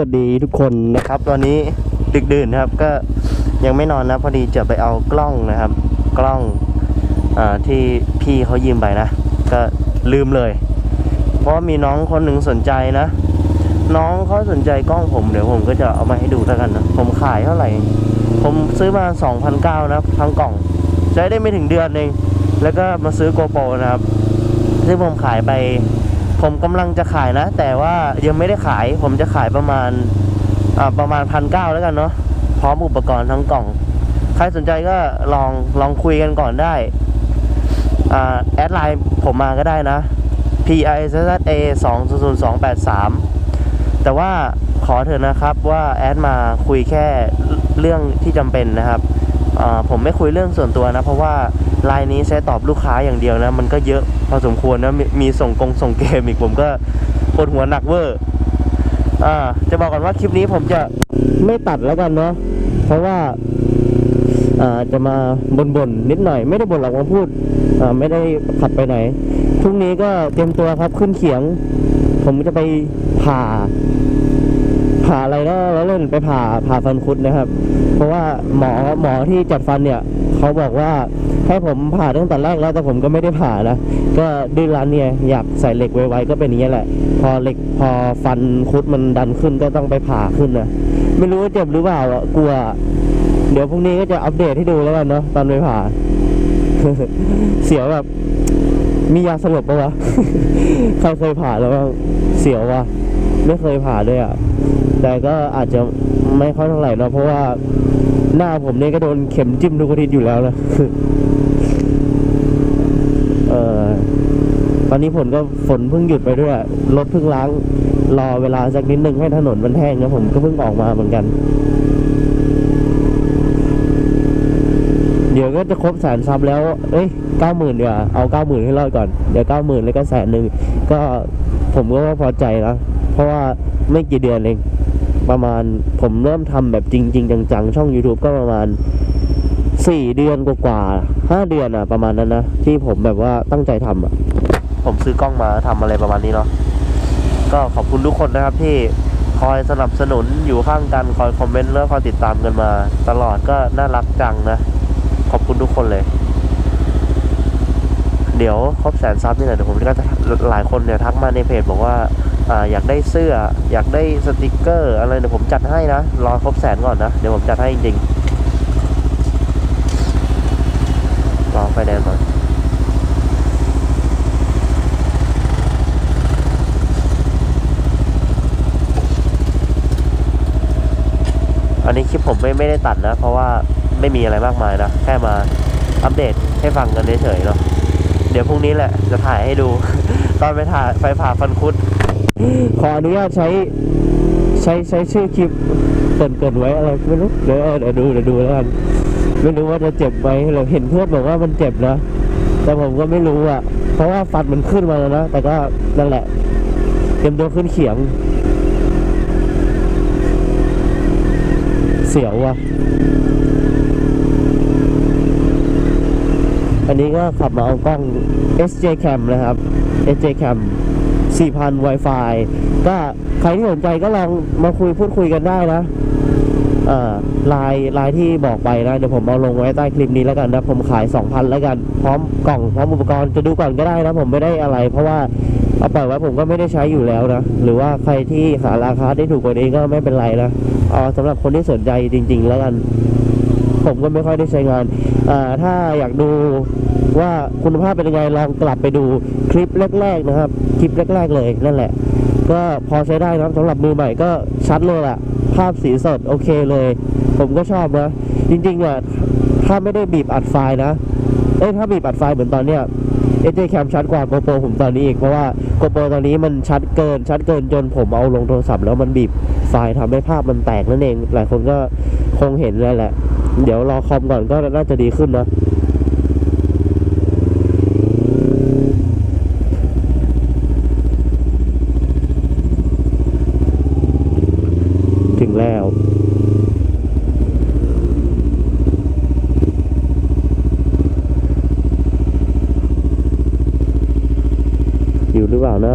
วัสดีทุกคนนะครับ ตอนนี้ดึกดื่นนะครับ ก็ยังไม่นอนนะพอดีจะไปเอากล้องนะครับ กล้องอที่พี่เขายืมไปนะ ก็ลืมเลย เพราะมีน้องคนหนึ่งสนใจนะ น้องเขาสนใจกล้องผมเดี๋ยวผมก็จะเอามาให้ดูแล้วกันนะผมขายเท่าไหร่ ผมซื้อมา2,009นะทั้งกล่องใช้ได้ไม่ถึงเดือนเองแล้วก็มาซื้อโกโปรนะครับซึ่งผมขายไป ผมกำลังจะขายนะ แต่ว่ายังไม่ได้ขาย ผมจะขายประมาณประมาณพันเก้าแล้วกันเนาะพร้อมอุปกรณ์ทั้งกล่อง ใครสนใจก็ลองลองคุยกันก่อนได้อ่าแอดไลน์ผมมาก็ได้นะ p i z z a 2 0 0 2 8 3 แต่ว่าขอเถอะนะครับว่าแอดมาคุยแค่เรื่องที่จำเป็นนะครับผมไม่คุยเรื่องส่วนตัวนะ เพราะว่า ไลน์นี้ใช้ตอบลูกค้าอย่างเดียวนะ มันก็เยอะพอสมควรนะมมีส่งกงส่งเกมอีกผมก็ปวดหัวหนักเวอร์อ่าจะบอกก่อนว่าคลิปนี้ผมจะไม่ตัดแล้วกันเนาะเพราะว่าอ่าจะมาบ่นๆนิดหน่อย ไม่ได้บ่นหรอกมาพูดอ่าไม่ได้ขับไปไหนพรุ่งนี้ก็เตรียมตัวครับขึ้นเขียง ผมจะไปผ่า ผ่าอะไรนะแล้วเล่นไปผ่าผ่าฟันคุดนะครับ เพราะว่าหมอหมอที่จัดฟันเนี่ย เขาบอกว่าให้ผมผ่าตั้งแต่แรกแล้วแต่ผมก็ไม่ได้ผ่านะก็ดื้อรั้นเนี่ยอยากใส่เหล็กไวๆก็เป็นอย่างนี้แหละ พอเหล็กพอฟันคุดมันดันขึ้นก็ต้องไปผ่าขึ้นนะไม่รู้ว่าเจ็บหรือเปล่าอะกลัว เดี๋ยวพรุ่งนี้ก็จะอัปเดตให้ดูแล้วกันเนาะตอนไปผ่า เสียวแบบมียาสลบปะวะ ใครเคยผ่าแล้วบ้างเสียววะไม่เคยผ่าด้วยอะ แต่ก็อาจจะไม่ค่อยเท่าไหร่เนะเพราะว่าหน้าผมเนี่ยก็โดนเข็มจิ้มทุกอาทิตย์อยู่แล้วนะเออตอนนี้ฝนก็ฝนเพิ่งหยุดไปด้วยรถเพิ่งล้าง รอเวลาสักนิดนึงให้ถนนมันแห้งนะผมก็เพิ่งออกมาเหมือนกัน เดี๋ยวก็จะครบแสนซับแล้ว เอ้ยเก้าหมื่นเดี๋ยวาเอาเก้าหมื่นให้รอดก่อน เดี๋ยวเก้าหมื่นแล้วก็แสนหนึ่งก็ผมก็ว่าพอใจนะ เพราะว่า ไม่กี่เดือนเอง ประมาณผมเริ่มทำแบบจริงๆจังๆ ช่อง YouTube ก็ประมาณสี่เดือนกว่าๆห้าเดือนอะประมาณนั้นนะ ที่ผมแบบว่าตั้งใจทำอะผมซื้อกล้องมาทำอะไรประมาณนี้เนาะก็ขอบคุณทุกคนนะครับที่คอยสนับสนุนอยู่ข้างกันคอยคอมเมนต์แล้วคอยติดตามกันมา ตลอดก็น่ารักจังนะ ขอบคุณทุกคนเลย เดี๋ยวครบแสนซับนี่แหละเดี๋ยวผมก็จะหลายคนเนี่ยทักมาในเพจบอกว่า ออยากได้เสื้อ อยากได้สติกเกอร์อะไรเดี๋ยวผมจัดให้นะ รอครบแสนก่อนนะ เดี๋ยวผมจัดให้จริงๆรอไฟแดงก่อนอันนี้คลิปผมไม่ไม่ได้ตัดนะ เพราะว่าไม่มีอะไรมากมายนะ แค่มาอัปเดตให้ฟังกันเฉยๆเนาะเดี๋ยวพรุ่งนี้แหละจะถ่ายให้ดู ตอนไปถ่ายไปผ่าฟันคุด ขออนุญาตใช้ใช้ใช้ชื่อคลิปเกินเกินไว้อะไรไม่รู้เดี๋ยวเดี๋ยวดูเดี๋ยวดูแล้วกันไม่รู้ว่าจะเจ็บไหมเราเห็นเพื่อนบอกว่ามันเจ็บนะแต่ผมก็ไม่รู้อะ เพราะว่าฟันมันขึ้นมาแล้วนะ แต่ก็นั่นแหละ เตรียมตัวขึ้นเขียง เสียวว่ะ อันนี้ก็ขับมาเอากล้อง SJ Cam นะครับ SJ Cam 4,000 Wi-Fi ก็ใครที่สนใจก็ลองมาคุยพูดคุยกันได้นะไลน์ไลน์ที่บอกไปนะ เดี๋ยวผมเอาลงไว้ใต้คลิปนี้แล้วกันนะ ผมขาย 2,000 แล้วกัน พร้อมกล่องพร้อมอุปกรณ์จะดูก่อนก็ได้นะ ผมไม่ได้อะไร เพราะว่าเอาปล่อยไว้ผมก็ไม่ได้ใช้อยู่แล้วนะ หรือว่าใครที่หาราคาได้ถูกกว่านี้ก็ไม่เป็นไรนะเอาสำหรับคนที่สนใจจริง ๆ แล้วกัน ผมก็ไม่ค่อยได้ใช้งาน ถ้าอยากดูว่าคุณภาพเป็นยังไงลองกลับไปดูคลิปแรกๆนะครับ คลิปแรก ๆ เลยนั่นแหละ ก็พอใช้ได้นะสำหรับมือใหม่ก็ชัดเลยแหละภาพสีสดโอเคเลย ผมก็ชอบนะ จริงๆอะถ้าไม่ได้บีบอัดไฟล์นะเอ้ยถ้าบีบอัดไฟล์เหมือนตอนเนี้ย SJ Cam ชัดกว่า GoPro ผมตอนนี้อีกเพราะว่า GoPro ตอนนี้มันชัดเกิน ชัดเกินจนผมเอาลงโทรศัพท์แล้วมันบีบไฟล์ทำให้ภาพมันแตกนั่นเอง หลายคนก็คงเห็นเลยแหละ เดี๋ยวรอคอมก่อนก็น่าจะดีขึ้นนะ ถึงแล้ว อยู่ห รือเปล่านะ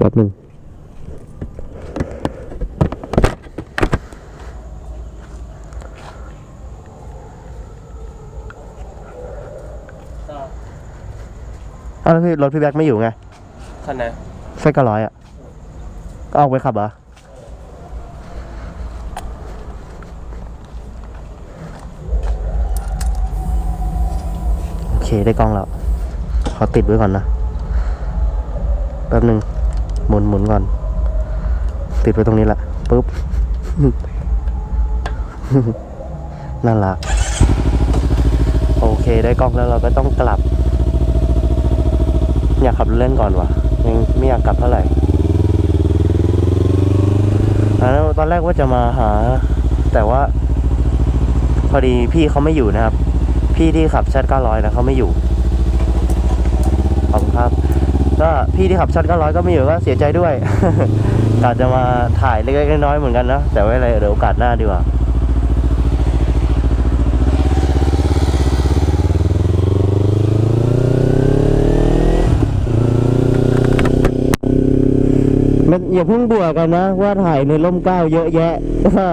ป๊บหนึ่งอ้าวแล้วพี่รถพี่แบ็คไม่อยู่ไงคันไหนไส้กระร้อยอะก็เอาไปขับเหรอ เคได้กล้องแล้ว ขอติดไว้ก่อนนะแป๊บหนึ่งหมุนหมุนก่อน ติดไว้ตรงนี้แหละปุ๊บ น่ารัก โอเคได้กล้องแล้วเราก็ต้องกลับ อยากขับรถเล่นก่อนวะยังไม่อยากกลับเท่าไหร่แล้วตอนแรกว่าจะมาหา แต่ว่า พอดีพี่เขาไม่อยู่นะครับ พี่ที่ขับชัด900นะเขาไม่อยู่ขอบคุณครับ ก็พี่ที่ขับชัด900ก็ไม่อยู่ก็เสียใจด้วยกาจะมาถ่ายเล็กๆน้อยๆเหมือนกันนะแต่ไว้อะไรเดี๋ยวโอกาสหน้าดีกว่ามันอย่าเพิ่งบื่อกันนะ ว่าถ่ายในร่มเก้าเยอะแยะก็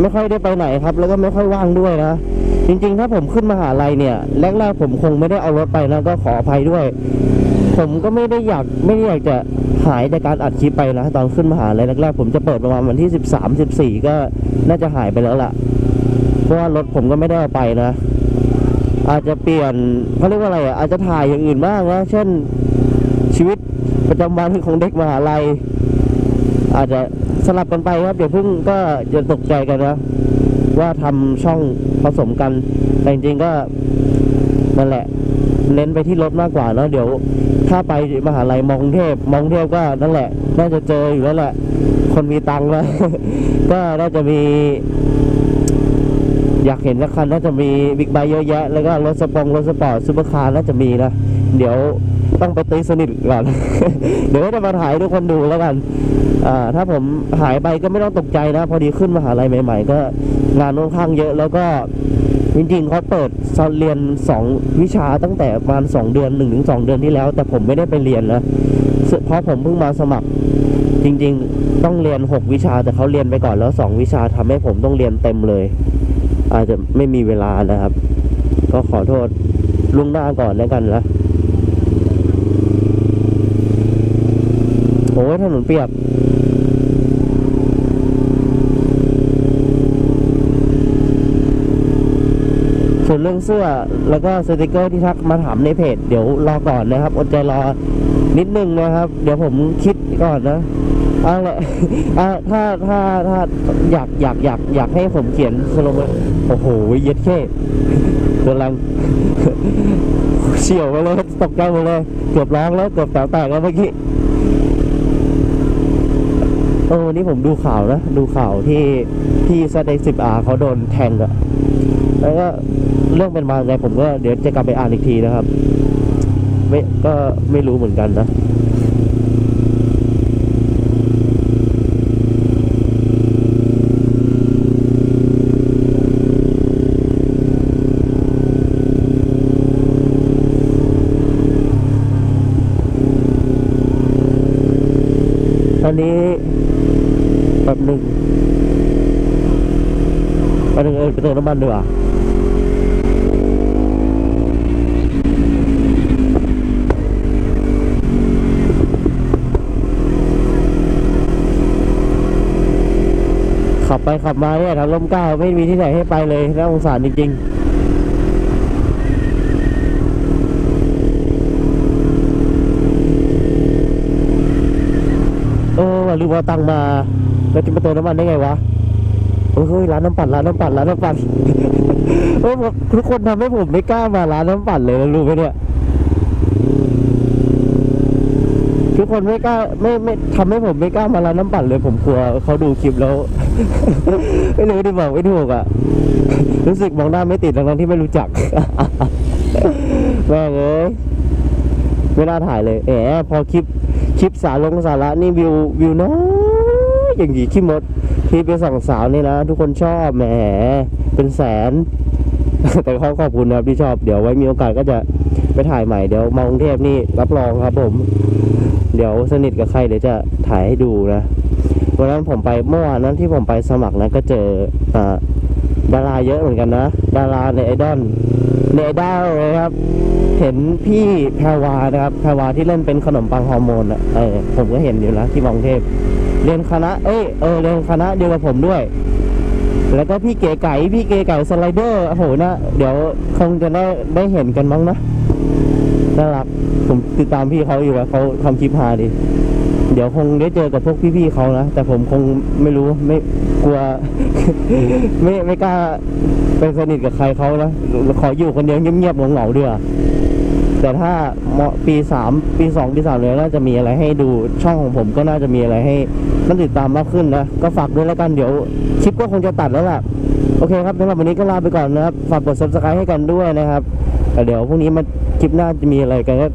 ไม่ค่อยได้ไปไหนครับ แล้วก็ไม่ค่อยว่างด้วยนะ ริงๆ ถ้าผมขึ้นมหาลัยเนี่ยแรกๆผมคงไม่ได้เอารถไปนะก็ขออภัยด้วย ผมก็ไม่ได้อยากไม่ได้อยากจะหายจากการอัดคลิปไปนะตอนขึ้นมหาลัยแรกๆผมจะเปิดประมาณวันที่สิบสามสิบสี่ก็น่าจะหายไปแล้วล่ะ เพราะว่ารถผมก็ไม่ได้เอาไปนะ อาจจะเปลี่ยนเขาเรียกว่าอะไรอะอาจจะถ่ายอย่างอื่นบ้างนะเช่นชีวิตประจำวันของเด็กมหาลัย อาจจะสลับกันไปครับอย่าเพิ่งก็จะตกใจกันนะ ว่าทำช่องผสมกัน แต่จริงๆก็นั่นแหละ เน้นไปที่รถมากกว่าเนาะเดี๋ยว ถ้าไปมหาลัยมอกรุงเทพมอกรุงเทพก็นั่นแหละ น่าจะเจออยู่แล้วแหละ คนมีตังค์แล้วก็น่าจะมี อยากเห็นสักคันน่าจะมีบิ๊กไบค์เยอะแยะ แล้วก็รถสปองรถสปอร์ตซูเปอร์คาร์น่าจะมีนะ เดี๋ยว ต้องไปตีสนิทก่อน เดี๋ยวจะมาถ่ายให้ทุกคนดูแล้วกันอ่าถ้าผมหายไปก็ไม่ต้องตกใจนะ พอดีขึ้นมหาลัยใหม่ ๆ ก็งานค่อนข้างเยอะแล้วก็จริงๆเขาเปิดเรียนสองวิชาตั้งแต่ประมาณสองเดือนหนึ่งถึงสองเดือนที่แล้ว แต่ผมไม่ได้ไปเรียนนะเพราะผมเพิ่งมาสมัคร จริงๆ ต้องเรียนหกวิชาแต่เขาเรียนไปก่อนแล้วสองวิชาทำให้ผมต้องเรียนเต็มเลย อาจจะไม่มีเวลานะครับ ก็ขอโทษลุงหน้าก่อนแล้วกันนะโอ้ย ถนนเปียกส่วนเรื่องเสื้อแล้วก็สติกเกอร์ที่ทักมาถามในเพจเดี๋ยวรอก่อนนะครับอดใจรอนิดนึงนะครับ เดี๋ยวผมคิดก่อนนะเอาละอะถ้าถ้าถ้าอยากอยากอยากอยากให้ผมเขียนสโลแกนโอ้โหเย็ดแค่กำลังเฉียวไปเลยตกใจหมดเลยเกือบร้องแล้วเกือบแต๋วแตกแล้วเมื่อกี้ ออวันนี้ผมดูข่าวนะ ดูข่าวที่ที่สเต็กสิบอาเขาโดนแทงอะแล้วก็เรื่องเป็นมาไงผมก็เดี๋ยวจะกลับไปอ่านอีกทีนะครับ ไม่ก็ไม่รู้เหมือนกันนะตอนนี้ แบบหนึ่งแป๊บหนึงเออไปเติมน้ำมันดีกว่าขับไปขับมาเนี่ยทางลมเก้าไม่มีที่ไหนให้ไปเลยน่าสงสารจริงๆเออว่าลืมเอาตังมา แล้วจะมาเติมน้ำมันได้ไงวะโอ้ยเฮ้ยร้านน้ำปั่นร้านน้ำปั่นร้านน้ำปั่นโอ้ยทุกคนทำให้ผมไม่กล้ามาร้านน้ำปั่นเลยรู้ไหมเนี่ยทุกคนไม่กล้าไม่ไม่ทำให้ผมไม่กล้ามาร้านน้ำปั่นเลย ผมกลัวเขาดูคลิปแล้วไม่รู้ดิบอกไม่ถูกอะรู้สึกมองหน้าไม่ติดทั้งที่ไม่รู้จักแม่งเอ้ยไม่น่าถ่ายเลยแหมพอคลิปคลิปสาลงสาระนี่วิววิวน้อย อย่างนี้ขี้มดที่ไปส่องสาวนี่นะ ทุกคนชอบแหมเป็นแสน แต่เขาขอบคุณนะครับที่ชอบเดี๋ยวไว้มีโอกาสก็จะไปถ่ายใหม่เดี๋ยวมากรุงเทพนี่รับรองครับผม เดี๋ยวสนิทกับใครเดี๋ยวจะถ่ายให้ดูนะวันนั้นผมไปเมื่อวานนั้นที่ผมไปสมัครนะก็เจออ่าดาราเยอะเหมือนกันนะ ดาราในไอดอลในไอดอลเลยครับ เห็นพี่แพรวานะครับแพรวาที่เล่นเป็นขนมปังฮอร์โมนอะเออผมก็เห็นอยู่นะที่มอกรุงเทพ เรียนคณะ เอ้ย เออ เรียนคณะเดียวกับผมด้วย แล้วก็พี่เก๋ไก่ พี่เก๋ไก่สไลเดอร์ โอ้โหนะ เดี๋ยวคงจะได้ได้เห็นกันบ้างนะน่ารัก ผมติดตามพี่เขาอยู่ว่าเขาทำคลิปฮาดีเดี๋ยวคงได้เจอกับพวกพี่ๆเขานะ แต่ผมคงไม่รู้ ไม่กลัว ไม่ไม่กล้าไปสนิทกับใครเขานะ ขออยู่คนเดียวเงียบๆเหงาๆดีกว่า แต่ถ้าเหมาะปีสามปีสองปีสามเลยน่าจะมีอะไรให้ดูช่องของผมก็น่าจะมีอะไรให้น่าติดตามมากขึ้นนะ ก็ฝากด้วยแล้วกันเดี๋ยวคลิปก็คงจะตัดแล้วล่ะโอเคครับสำหรับวันนี้ก็ลาไปก่อนนะครับ ฝากกด subscribe ให้กันด้วยนะครับแต่เดี๋ยวพรุ่งนี้มาคลิปหน้าจะมีอะไรกันก็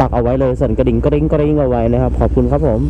ปักเอาไว้เลยสั่นกระดิ่งกระดิ่งกระดิ่งเอาไว้นะครับ ขอบคุณครับผม